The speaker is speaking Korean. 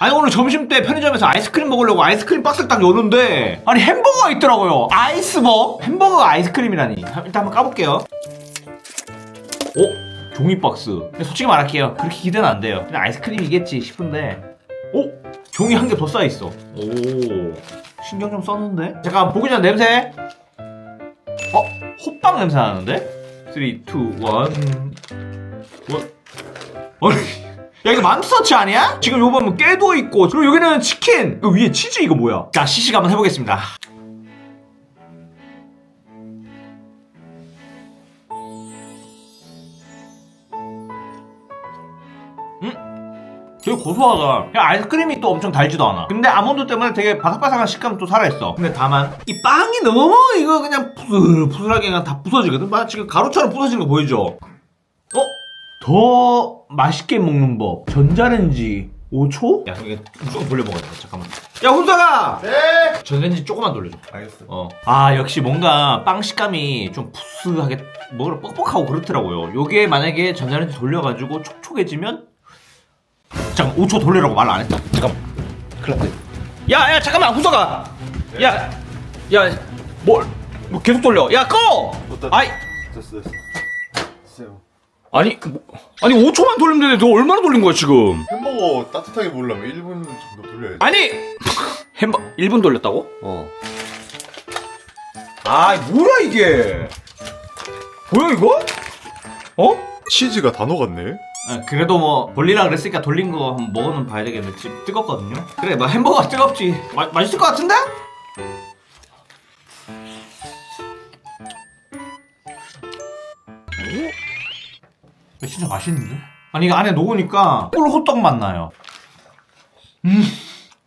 아니 오늘 점심 때 편의점에서 아이스크림 먹으려고 아이스크림 박스를 딱 여는데. 아니 햄버거가 있더라고요. 아이스버? 햄버거가 아이스크림이라니. 일단 한번 까볼게요. 오 종이 박스. 솔직히 말할게요. 그렇게 기대는 안 돼요. 그냥 아이스크림이겠지 싶은데. 오 종이 한 개 더 쌓여 있어. 오. 신경 좀 썼는데? 잠깐 보기 전 냄새. 어? 호빵 냄새 나는데? 3, 2, 1 원. 아니 야 이거 맘스터치 아니야? 지금 요거 보면 깨도 있고 그리고 여기는 치킨! 그 위에 치즈 이거 뭐야? 자 시식 한번 해보겠습니다. 음? 되게 고소하다. 그냥 아이스크림이 또 엄청 달지도 않아. 근데 아몬드 때문에 되게 바삭바삭한 식감 또 살아있어. 근데 다만 이 빵이 너무 이거 그냥 푸슬푸슬하게 그냥 다 부서지거든? 막 지금 가루처럼 부서지는 거 보이죠? 어? 더 맛있게 먹는 법 전자레인지 5초? 야 이게 무조건 돌려 먹어야 돼 잠깐만 야 훈사가 네. 전자레인지 조금만 돌려줘 알겠어. 어. 아 역시 뭔가 빵 식감이 좀 푸스하게 먹으러 뻑뻑하고 그렇더라고요 요게 만약에 전자레인지 돌려가지고 촉촉해지면 잠깐 5초 돌리라고 말 안 했다 잠깐만 큰일 났다 야야 잠깐만 훈사가 야야뭘 뭐 계속 돌려 야 꺼! 아이 됐어 됐어. 됐어요. 아니 뭐, 아니 5초만 돌리면 되는데 너 얼마나 돌린 거야 지금 햄버거 따뜻하게 먹으려면 1분 정도 돌려야지. 아니 햄버 1분 돌렸다고? 어. 아 뭐야 이게 뭐야 이거? 어? 치즈가 다 녹았네. 아, 그래도 뭐 돌리라 그랬으니까 돌린 거 한번 먹어는 봐야 되겠네 지금 뜨겁거든요 그래 뭐 햄버거가 뜨겁지 마, 맛있을 것 같은데? 오? 진짜 맛있는데? 아니 이거 안에 녹으니까 꿀 호떡 맛 나요 음